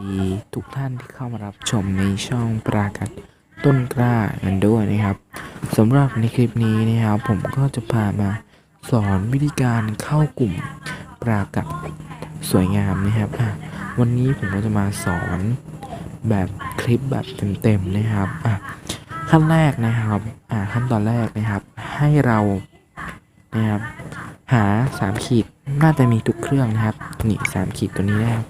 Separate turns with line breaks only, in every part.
ดีทุกท่านที่เข้ามารับชมในช่องปรากัดต้นกล้ากันด้วยนะครับสำหรับในคลิปนี้นะครับ ผมก็จะพามาสอนวิธีการเข้ากลุ่มปรากัดสวยงามนะครับวันนี้ผมก็จะมาสอนแบบคลิปแบบเต็มๆนะครับขั้นแรกนะครับขั้นตอนแรกนะครับ ให้เรานะครับหา 3 ขีดน่าจะมีทุกเครื่องนะครับนี่3ขีดตัวนี้นะครับ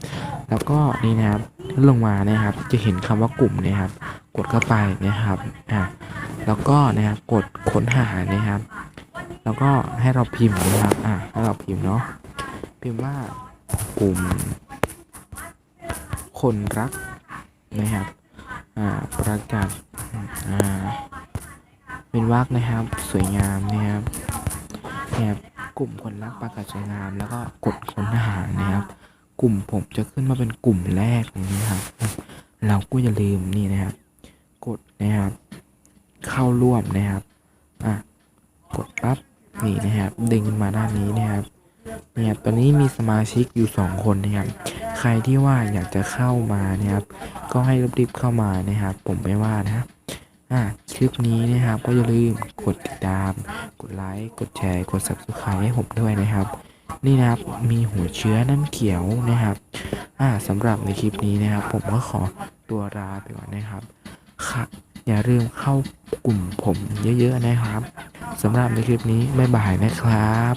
แล้วก็นี่นะครับลงมานะครับ จะเห็นคำว่ากลุ่มนะครับ กดเข้าไปนะครับอ่าแล้วก็นะครับกดค้นหานะครับ แล้วก็ให้เราพิมพ์นะครับอ่าให้เราพิมพ์เนาะพิมพ์ว่ากลุ่ม คนรักนะครับอ่าประกาศอ่าเป็นวักนะครับ สวยงามนะครับนะครับกลุ่มคนรักประกาศสวยงาม แล้วก็กดค้นหา กลุ่มผมจะขึ้นมาเป็นกลุ่มแรกอย่างนี้ครับ เราก็อย่าลืมนี่นะครับ กดนะครับ เข้าร่วมนะครับอะกดปั๊บนี่นะครับ ดึงมาด้านนี้นะครับเนี่ยตอนนี้มีสมาชิกอยู่สองคนนะครับ ใครที่ว่าอยากจะเข้ามานะครับ ก็ให้รีบๆเข้ามานะครับ ผมไม่ว่านะครับอะคลิปนี้นะครับก็อย่าลืมกดติดตาม กดไลค์ กดแชร์ กด subscribe ให้ผมด้วยนะครับ นี่นะครับมีหัวเชื้อน้ำเขียวนะครับ อ่าสำหรับในคลิปนี้นะครับ ผมก็ขอตัวลาไปก่อนนะครับค่ะอย่าลืมเข้ากลุ่มผมเยอะๆนะครับสำหรับในคลิปนี้บ๊ายบายนะครับ